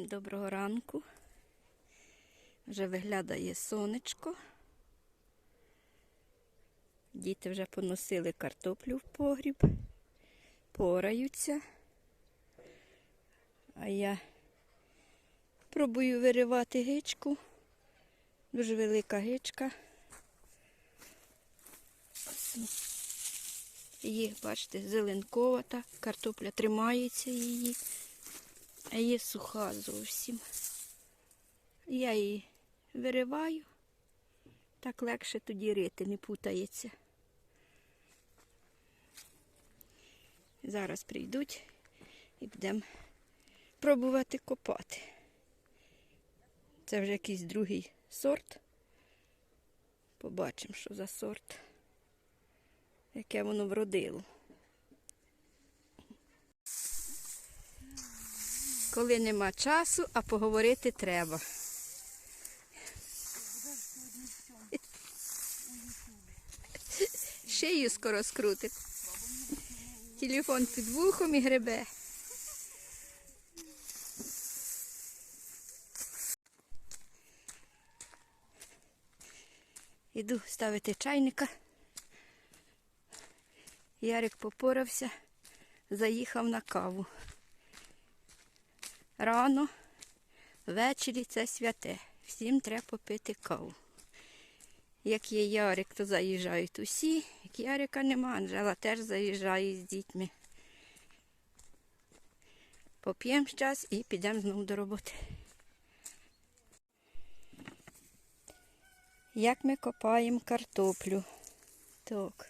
Всім доброго ранку. Вже виглядає сонечко. Діти вже поносили картоплю в погріб, пораються. А я пробую виривати гичку. Дуже велика гичка. Її, бачите, зеленковата, картопля тримається її, а є суха зовсім. Я її вириваю, так легше тоді рити, не путається. Зараз прийдуть і будемо пробувати копати. Це вже якийсь другий сорт. Побачимо, що за сорт яке воно вродило. Коли нема часу, а поговорити треба. Шию скоро скрутить. Телефон під вухом і гребе. Іду ставити чайника. Ярик попорався, заїхав на каву. Рано, ввечері це святе. Всім треба попити каву. Як є Ярик, то заїжджають усі. Як Ярика нема, Анжела теж заїжджає з дітьми. Поп'ємо час і підемо знову до роботи. Як ми копаємо картоплю? Так,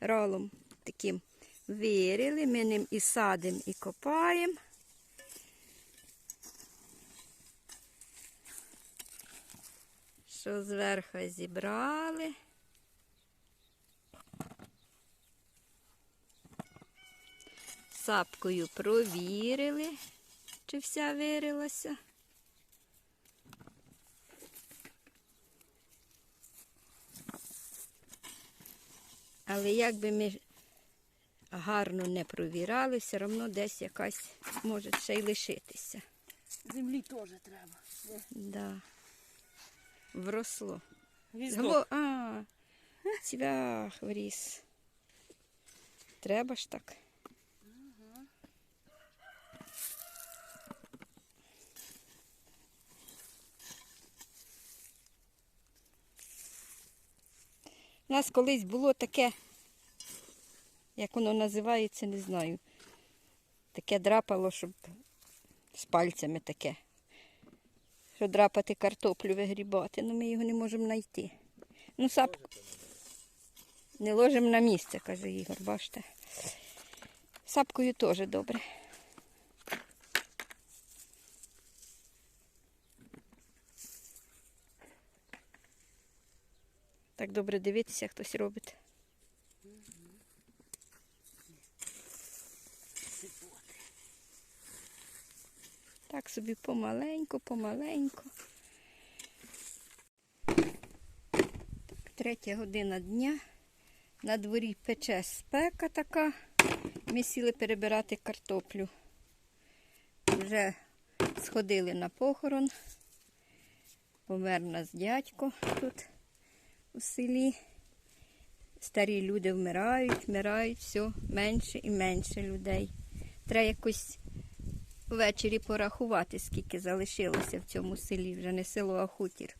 ролом таким вирили, ми ним і садимо, і копаємо. Що зверху зібрали. Сапкою провірили, чи вся вирилася. Але як би ми гарно не провірали, все одно десь якась може ще й лишитися. Землі теж треба. Да. Вросло. Гвіздок. Гло... А, цвях вріс. Треба ж так. У нас колись було таке, як воно називається, не знаю. Таке драпало, щоб з пальцями таке. Що драпати картоплю вигрібати, але ми його не можемо знайти. Ну, сап... Не ложимо на місце, каже Ігор, бачите. Сапкою теж добре. Так добре дивитися, хтось робить. Так собі помаленьку, помаленьку. Третя година дня. На дворі пече спека така. Ми сіли перебирати картоплю. Вже сходили на похорон. Помер нас дядько тут у селі. Старі люди вмирають, вмирають, все менше і менше людей. Треба якось ввечері порахувати, скільки залишилося в цьому селі, вже не село, а хутір.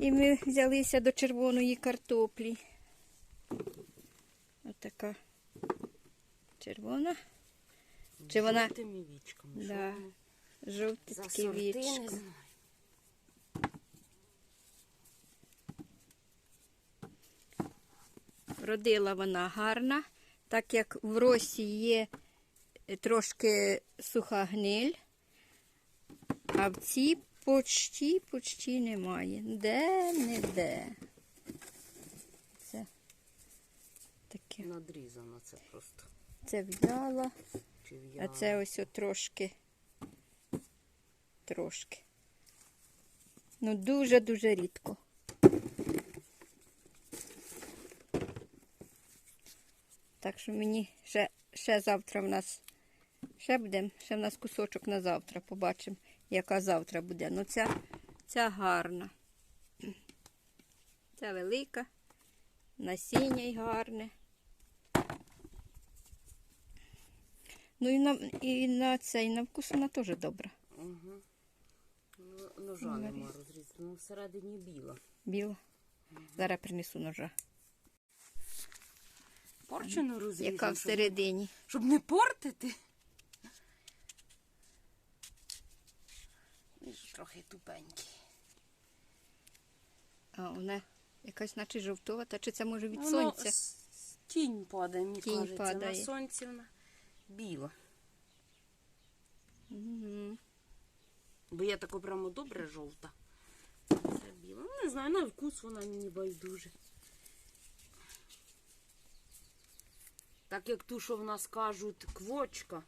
І ми взялися до червоної картоплі. Ось така червона. Чи вона Жовтими вічками. Да. Не вічко. знаю. Родила вона гарна, так як в росі є трошки суха гниль, а в цій почті, почті немає. Де не де. Це таке. Надрізано це просто. Це в'яла, а це ось трошки. Трошки. Ну, дуже-дуже рідко. Так що мені ще, ще завтра в нас Ще будемо, ще в нас кусочок на завтра. Побачимо, яка завтра буде. Ну, ця, ця гарна. Ця велика, насіння й гарне. Ну і на, і на цей на вкус вона теж добра. Угу. Ну, ножа нема розрізати. Ну, всередині біла. Біла. Зараз принесу ножа. Порчену розрізати. Яка всередині. Щоб не портити. Він трохи тупенький. А вона якась наче жовтувата, чи це може від Воно сонця? с- с- Тінь падає, мені Тінь кажеться. падає. На сонці вона біла. Угу. Бо я така прямо добре жовта. Це біла. Ну, не знаю, на вкус вона мені байдуже. Так як ту, що в нас кажуть, квочка.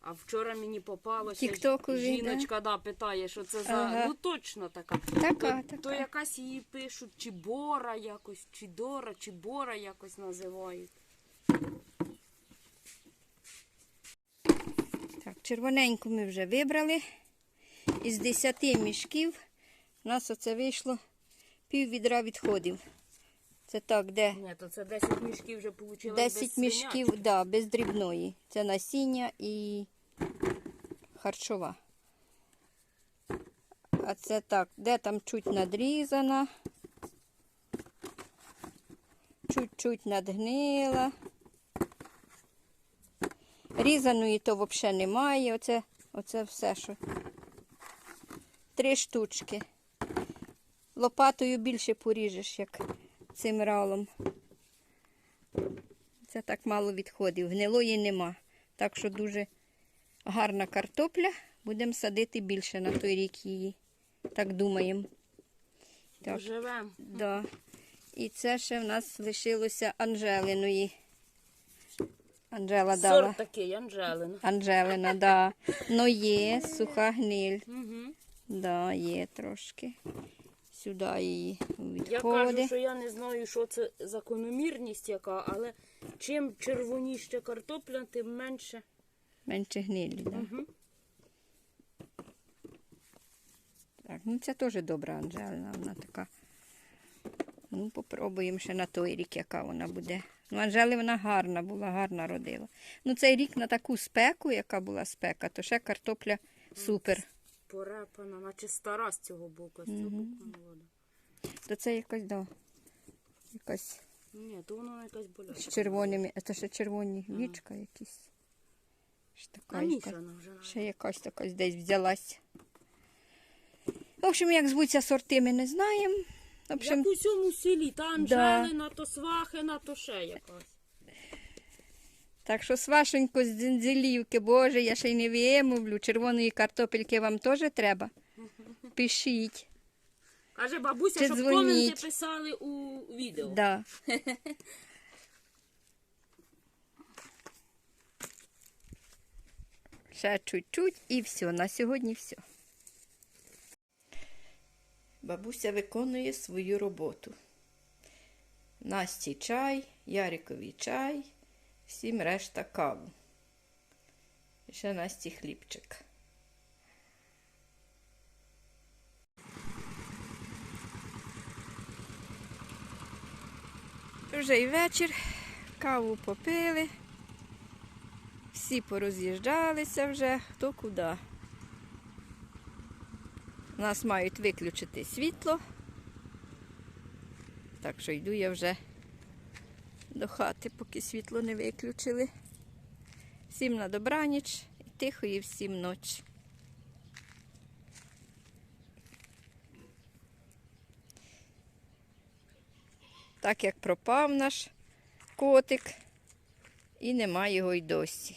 А вчора мені попалося Тіктокові, жіночка да, питає, що це за. Ага. Ну точно така. Така, то, така. то якась її пишуть, чи Бора якось, чи Дора, чи Бора якось називають. Так, червоненьку ми вже вибрали. Із 10 мішків у нас оце вийшло пів відра відходів. Це так, де Ні, то це 10 мішків вже вийшло. 10 мішків, да, без дрібної. Це насіння і харчова. А це так, де там чуть надрізана, чуть-чуть надгнила. Різаної то взагалі немає. Оце, оце все, що. Три штучки. Лопатою більше поріжеш, як цим ралом. Це так мало відходів. Гнилої нема. Так що дуже гарна картопля. Будемо садити більше на той рік її. Так думаємо. Так. Живемо. Да. І це ще в нас лишилося Анжелиної. Анжела дала. Сорт такий, Анжелина. Анжелина, да. Ну є, суха гниль. Угу. Да, є трошки. Сюди її Я кажу, що я не знаю, що це закономірність яка, але чим червоніше картопля, тим менше. Менше гнилі, да. Угу. Так, ну це теж добра Анжелина, вона така. Ну, попробуємо ще на той рік, яка вона буде. Ну, Анжели вона гарна була, гарна родила. Ну, цей рік на таку спеку, яка була спека, то ще картопля супер. Порепана, наче стара з цього боку, а з цього боку молода. То це якась, да, якась Ні, то воно якась з червоними, це ще червоні вічка якісь. Ще така, А яка- мішана вже. навіть. ще якась така десь взялась. В общем, як звуться сорти, ми не знаємо. В общем, Як у всьому селі, та Анжелина, то Свахина, то ще якась. Так що свашенько з дзензелівки, боже, я ще й не вимовлю. Червоної картопельки вам теж треба. Пишіть. Каже бабуся, Чи щоб дзвоніть. коменти писали у відео. Да. Ще чуть-чуть і все. На сьогодні все. Бабуся виконує свою роботу. Насті чай, Ярикові чай, всім решта каву. І ще Насті хлібчик. Вже й вечір, каву попили, всі пороз'їжджалися вже, хто куди. У нас мають виключити світло, так що йду я вже до хати, поки світло не виключили. Всім на добраніч і тихої всім ночі. Так як пропав наш котик, і нема його й досі.